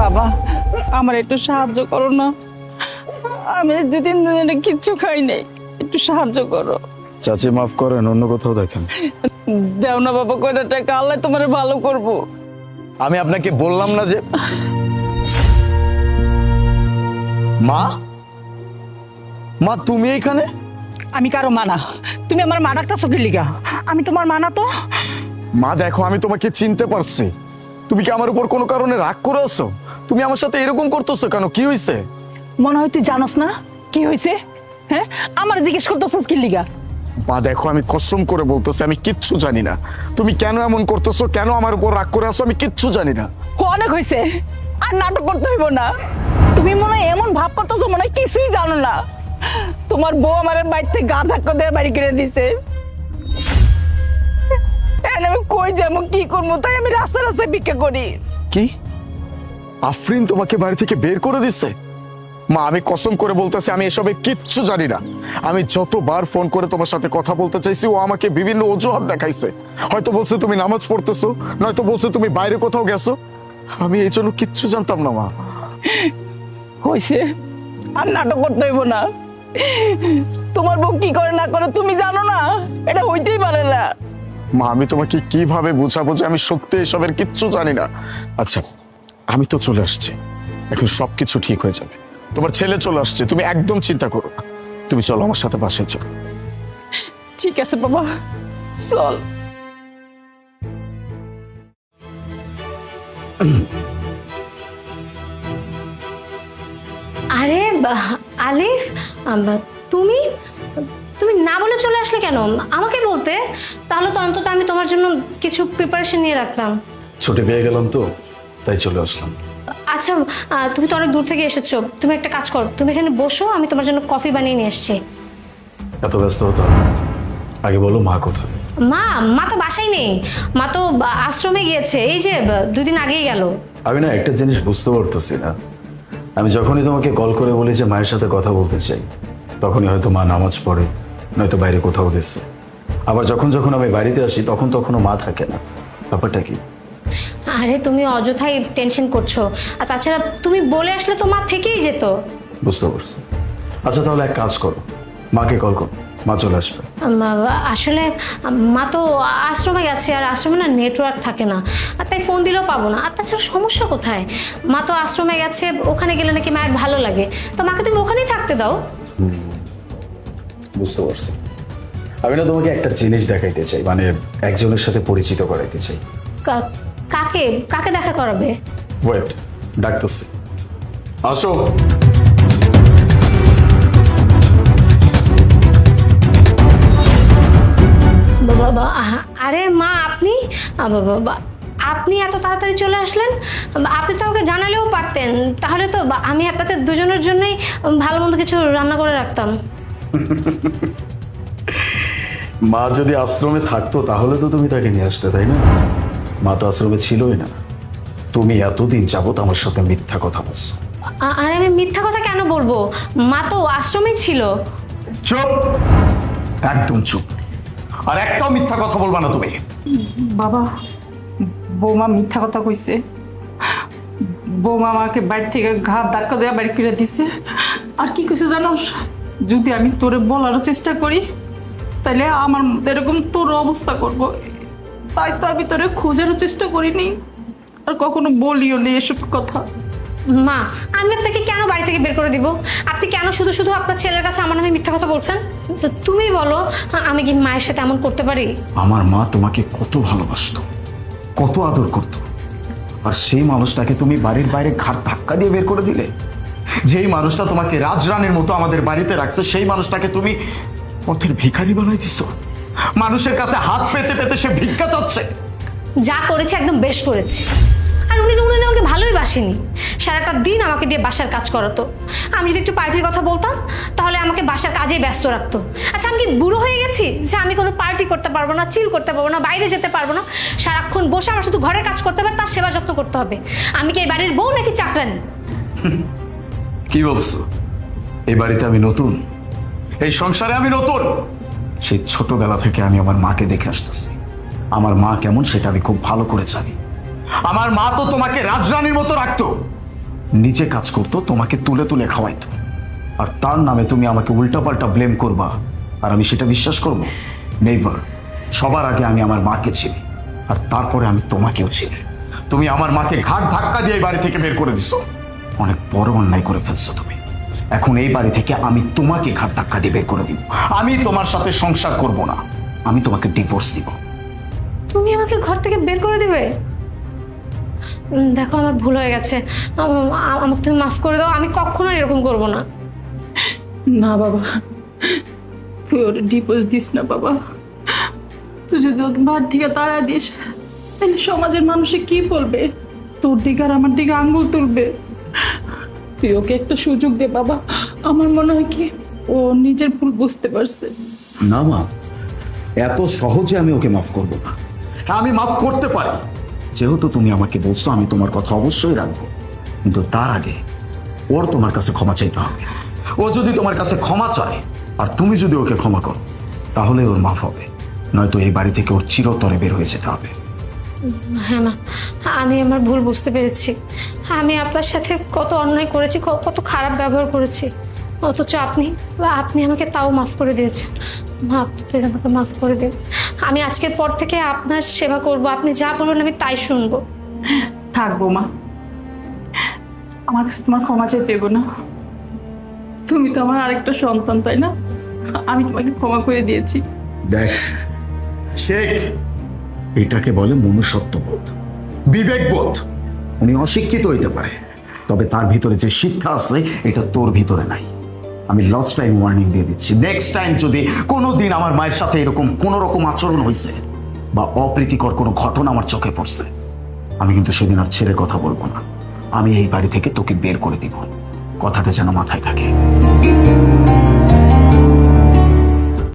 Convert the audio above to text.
বাবা আমার একটু সাহায্য করো না। আমি দুদিন ধরে কিচ্ছু খাই নাই একটু সাহায্য করো। চাচি মাফ করেন অন্য কোথাও দেখেন। দেও না বাবা কয়টা টাকা আল্লাহ তোমার ভালো করব। আমি আপনাকে বললাম না যে মা? মা তুমি এখানে? আমি কারও মানা তুমি আমার মা ডাকতেছো কি লিগা? আমি তোমার মানা তো? মা দেখো আমি তোমাকে চিনতে পারছি। তুমি কি আমার উপর কোনো কারণে রাগ করে আছো? তুমি আমার সাথে এরকম করতেছো কেন? কি হয়েছে মনে হয় তুই জানোস না? কি হয়েছে হ্যাঁ? আমার জিজ্ঞেস করতেছস কি লিগা? মা দেখো আমি কসম করে বলতেছি আমি কিচ্ছু জানি না। তুমি কেন এমন করতেছো? কেন আমার উপর রাগ করে আছো? আমি কিচ্ছু জানি না। অনেক হয়েছে আর নাটক করতে হইব না। তুমি মনে হয় এমন ভাব করতেছো মনে হয় কিছুই জানো না। তোমার বউ আমার বাড়িতে গা ধাক্কা দিয়ে বাড়ি কিনে দিছে। আমি কই যাব কি করব? তাই আমি রাস্তা রাস্তায় ভিক্ষা করি। কি? আফরিন তোমাকে বাড়ি থেকে বের করে দিচ্ছে মা আমি কসম করে বলতেছি আমি এসবে কিচ্ছু জানি না। আমি যতবার ফোন করে তোমার সাথে কথা বলতে চাইছি ও আমাকে বিভিন্ন অজুহাত দেখাইছে। হয়তো বলছে তুমি নামাজ পড়তেছো নয়তো বলছে তুমি বাইরে কোথাও গেছো। আমি এই জন্য কিচ্ছু জানতাম না মা। হয়েছে আর নাটক করতে হইব না। তোমার বউ কি করে না করে তুমি জানো না? এটা হইতেই পারে না। মা আমি তোমাকে কীভাবে বুঝাবো যে আমি সত্যি এসবের কিচ্ছু জানি না? আচ্ছা আমি তো চলে আসছি। এখন সবকিছু ঠিক হয়ে যাবে। তোমার ছেলে চলে আসছে তুমি একদম চিন্তা করো না। তুমি চলো আমার সাথে বাসায় চলো। ঠিক আছে বাবা চল। আরে আলিফ তুমি? তুমি না বলে চলে আসলে কেন? আমাকে বলতে? তাহলে তো অন্তত আমি তোমার জন্য কিছু প্রিপারেশন নিয়ে রাখতাম। ছুটি পেয়ে গেলাম তো তাই চলে আসলাম। আচ্ছা তুমি তো অনেক দূর থেকে এসেছ। তুমি একটা কাজ করো তুমি এখানে বসো আমি তোমার জন্য কফি বানিয়ে নিয়ে এসেছি এত ব্যস্ত হতো আগে বলো মা কোথায়? মা মা তো বাসায় নেই। মা তো আশ্রমে গিয়েছে এই যে আহ, দুই দিন আগেই গেল। আমি না একটা জিনিস বুঝতে পারতেছি না। আমি যখনই তোমাকে কল করে বলি যে মায়ের সাথে কথা বলতে চাই তখনই হয়তো মা নামাজ পড়ে। নয়তো বাইরে কোথাও গেছে। আবার যখন যখন আমি বাড়িতে আসি তখন তখনও মা থাকে না। ব্যাপারটা কি? আরে তুমি অযথাই টেনশন করছ। আর তাছাড়া তুমি বলে আসলে তো মা থেকেই যেত। বুঝতে পারছি। আচ্ছা তাহলে এক কাজ করো। মাকে কল করো। মা চলে আসবে। আসলে মা তো আশ্রমে গেছে আর আশ্রমে না নেটওয়ার্ক থাকে না। আর তাই ফোন দিলেও পাবো না। আর তাছাড়া সমস্যা কোথায়? মা তো আশ্রমে গেছে ওখানে গেলে নাকি মায়ের ভালো লাগে। তো মাকে তুমি ওখানেই থাকতে দাও। বুঝতে পারছি। আমি না তোমাকে একটা জিনিস দেখাইতে চাই মানে একজনের সাথে পরিচিত করাইতে চাই। কা- কাকে? কাকে দেখা করাবে? ওয়েট ডাকতেছি। আসো। বাবা বা- আহা, আরে মা আপনি? আ, বাবা, বা- আপনি এত তাড়াতাড়ি চলে আসলেন? আপনি তো আমাকে জানালেও পারতেন। তাহলে তো বা- আমি আপনাদের দুজনের জন্যই ভালো মন্দ কিছু রান্না করে রাখতাম। মা যদি আশ্রমে থাকতো তাহলে তো তুমি তাকে নিয়ে আসতে তাই না? মা তো আশ্রমে ছিলই না। তুমি এতদিন যাবত আমার সাথে মিথ্যা কথা বলছো। আরে আমি মিথ্যা কথা কেন বলব? মা তো আশ্রমেই ছিল। চুপ! একদম চুপ। আর একটাও মিথ্যা কথা বলবা না তুমি। বাবা বৌমা মিথ্যা কথা কইছে। বৌমা আমাকে বাড়ি থেকে ঘাত ধাক্কা দেওয়া বাড়ি কিনে দিছে। আর কি কইছে জানো? যদি আমি তোরে বলারও চেষ্টা করি তাহলে আমার এরকম তোর অবস্থা করব। তাই তো আমি তোরে খোঁজারও চেষ্টা করিনি আর কখনো বলিও নি এসব কথা। মা আমি আপনাকে কেন বাড়ি থেকে বের করে দিব? আপনি কেন শুধু শুধু আপনার ছেলের কাছে আমার নামে মিথ্যা কথা বলছেন? তো তুমি বলো আমি কি মায়ের সাথে এমন করতে পারি? আমার মা তোমাকে কত ভালোবাসতো কত আদর করত। আর সেই মানুষটাকে তুমি বাড়ির বাইরে ঘাট ধাক্কা দিয়ে বের করে দিলে? যেই মানুষটা তোমাকে রাজরানীর মতো আমাদের বাড়িতে রাখছে সেই মানুষটাকে তুমি পথের ভিখারি বানাই দিছো। মানুষের কাছে হাত পেতে পেতে সে ভিক্ষা চাচ্ছে। যা করেছে একদম বেশ করেছে। আর উনি তো উনি আমাকে ভালোই বাসেনি। সারাটা দিন আমাকে দিয়ে বাসার কাজ করাতো। আমি যদি একটু পার্টির কথা বলতাম তাহলে আমাকে বাসার কাজেই ব্যস্ত রাখতো। আচ্ছা আমি কি বুড়ো হয়ে গেছি? যে আমি কোনো পার্টি করতে পারব না চিল করতে পারব না বাইরে যেতে পারব না। সারাক্ষণ বসে আমার শুধু ঘরের কাজ করতে হবে তার সেবা যত্ন করতে হবে। আমি কি এই বাড়ির বউ নাকি চাকরানি? কি বলছো? এই বাড়িতে আমি নতুন। এই সংসারে আমি নতুন। সেই ছোটবেলা থেকে আমি আমার মাকে দেখে আসতেছি। আমার মা কেমন সেটা আমি খুব ভালো করে জানি। আমার মা তো তোমাকে রাজরানীর মতো রাখতো। নিচে কাজ করতো, তোমাকে তুলে তুলে খাওয়াইতো। আর তার নামে তুমি আমাকে উল্টাপাল্টা ব্লেম করবা। আর আমি সেটা বিশ্বাস করব? নেইভার সবার আগে আমি আমার মাকে চিনি। আর তারপরে আমি তোমাকেও চিনি। তুমি আমার মাকে ঘাট ধাক্কা দিয়ে বাড়ি থেকে বের করে দিছো। অনেক বড় অন্যায় করে ফেলছো তুমি। এখন এই বাড়ি থেকে আমি তোমাকে ঘাট ধাক্কা দিয়ে বের করে দিব। আমি তোমার সাথে সংসার করব না। আমি তোমাকে ডিভোর্স দিব। তুমি আমাকে ঘর থেকে বের করে দিবে? দেখো আমার ভুল হয়ে গেছে। আম- আম- আমাকে তুমি মাফ করে দাও আমি কখনো এরকম করব না। না বাবা। তুই ওর ডিভোর্স দিস না বাবা। তুই যদি ওকে বাদ থেকে তাড়া দিস তাহলে সমাজের মানুষে কি বলবে? তোর দিকে আর আমার দিকে আঙ্গুল তুলবে। তুই ওকে একটা সুযোগ দে বাবা। আমার মনে হয় কি, ও নিজের ভুল বুঝতে পারছে। না মা, এত সহজে আমি ওকে মাফ করব না। আমি মাফ করতে পারি। যেহেতু তুমি আমাকে বলছো, আমি তোমার কথা অবশ্যই রাখব। কিন্তু তার আগে ওর তোমার কাছে ক্ষমা চাইতে হবে। ও যদি তোমার কাছে ক্ষমা চায়, আর তুমি যদি ওকে ক্ষমা করো, তাহলে ওর মাফ হবে। নয়তো এই বাড়ি থেকে ওর চিরতরে বের হয়ে যেতে হবে। হ্যাঁ মা আমি আমার ভুল বুঝতে পেরেছি। আমি আপনার সাথে কত অন্যায় করেছি ক- কত খারাপ ব্যবহার করেছি। অথচ আপনি বা আপনি আমাকে তাও মাফ করে দিয়েছেন। মা আপনি প্লিজ আমাকে মাফ করে দিন। আমি আজকের পর থেকে আপনার সেবা করব আপনি যা বলবেন আমি তাই শুনব। থাকব মা আমার কাছে তোমার ক্ষমা চাইতে দেবো না। তুমি তো আমার আরেকটা সন্তান তাই না? আমি তোমাকে ক্ষমা করে দিয়েছি। দেখ শেখ এটাকে বলে মনুষ্যত্ববোধ। বিবেকবোধ। উনি অশিক্ষিত হইতে পারে, তবে তার ভিতরে যে শিক্ষা আছে, এটা তোর ভিতরে নাই। আমি লাস্ট টাইম ওয়ার্নিং দিয়ে দিচ্ছি। নেক্সট টাইম যদি কোনো দিন আমার মায়ের সাথে এরকম কোনো রকম আচরণ হয়েছে বা অপ্রীতিকর কোনো ঘটনা আমার চোখে পড়ছে, আমি কিন্তু সেদিন আর ছেড়ে কথা বলব না। আমি এই বাড়ি থেকে তোকে বের করে দিব। কথাটা যেন মাথায় থাকে।